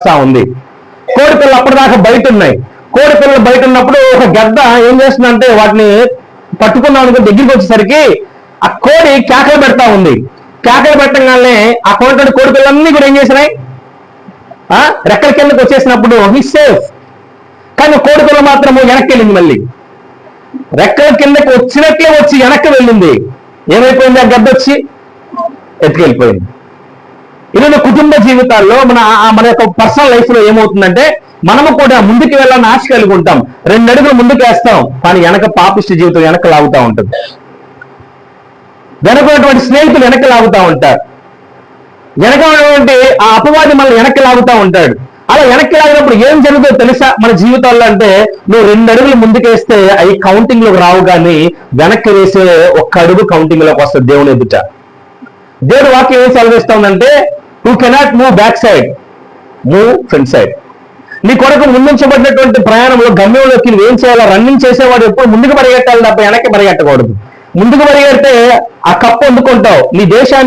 ఉంది. కోడి పిల్లలు అప్పటిదాకా బయట ఉన్నాయి. కోడి పిల్లలు బయట ఉన్నప్పుడు ఒక గద్ద ఏం చేస్తుందంటే వాటిని పట్టుకున్నాం అనుకో దగ్గరికి వచ్చేసరికి ఆ కోడి కేకలు పెడతా ఉంది. కేకలు పెట్టగానే ఆ కోడి కోడి పిల్లలన్నీ కూడా ఏం చేసినాయి? ఆ రెక్కల కిందకి వచ్చేసినప్పుడు హీ సేఫ్ కానీ కోడి పిల్ల మాత్రము వెనక్కి వెళ్ళింది మళ్ళీ. రెక్కల కిందకి వచ్చినట్లే వచ్చి వెనక్కి వెళ్ళింది. ఏమైపోయింది? ఆ గద్ద వచ్చి ఎత్తుకెళ్ళిపోయింది. ఇలా కుటుంబ జీవితాల్లో మన మన యొక్క పర్సనల్ లైఫ్లో ఏమవుతుందంటే మనము కూడా ముందుకు వెళ్ళాలని ఆశ కలిగి ఉంటాం. రెండు అడుగులు ముందుకు వేస్తాం. కానీ వెనక పాపిష్టి జీవితం వెనక లాగుతూ ఉంటుంది. వెనక ఉన్నటువంటి స్నేహితులు వెనక లాగుతూ ఉంటారు. వెనక ఉన్నటువంటి ఆ అపవాది మనల్ని వెనక్కి లాగుతూ ఉంటాడు. అలా వెనక్కి లాగినప్పుడు ఏం జరుగుతుందో తెలుసా? మన జీవితాల్లో అంటే నువ్వు రెండు అడుగులు ముందుకేస్తే అవి కౌంటింగ్లోకి రావు కానీ వెనక్కి వేసే ఒక్క అడుగు కౌంటింగ్లోకి వస్తుంది దేవుని ఎదుట. దేవుడు వాక్యం ఏం సెలవిస్తుందంటే to cannot move back side move front side నీ కొరకు ముందుంచబడినటువంటి ప్రయాణంలో గమ్యంలోకి నువ్వు ఏం చేయాలో? రన్నింగ్ చేసేవాడు ఎప్పుడు ముందుకు పరిగెట్టాలి తప్ప వెనక్కి పరిగెట్టకూడదు ముందుకు పరిగెడితే ఆ కప్పు అందుకుంటావు. నీ దేశాన్ని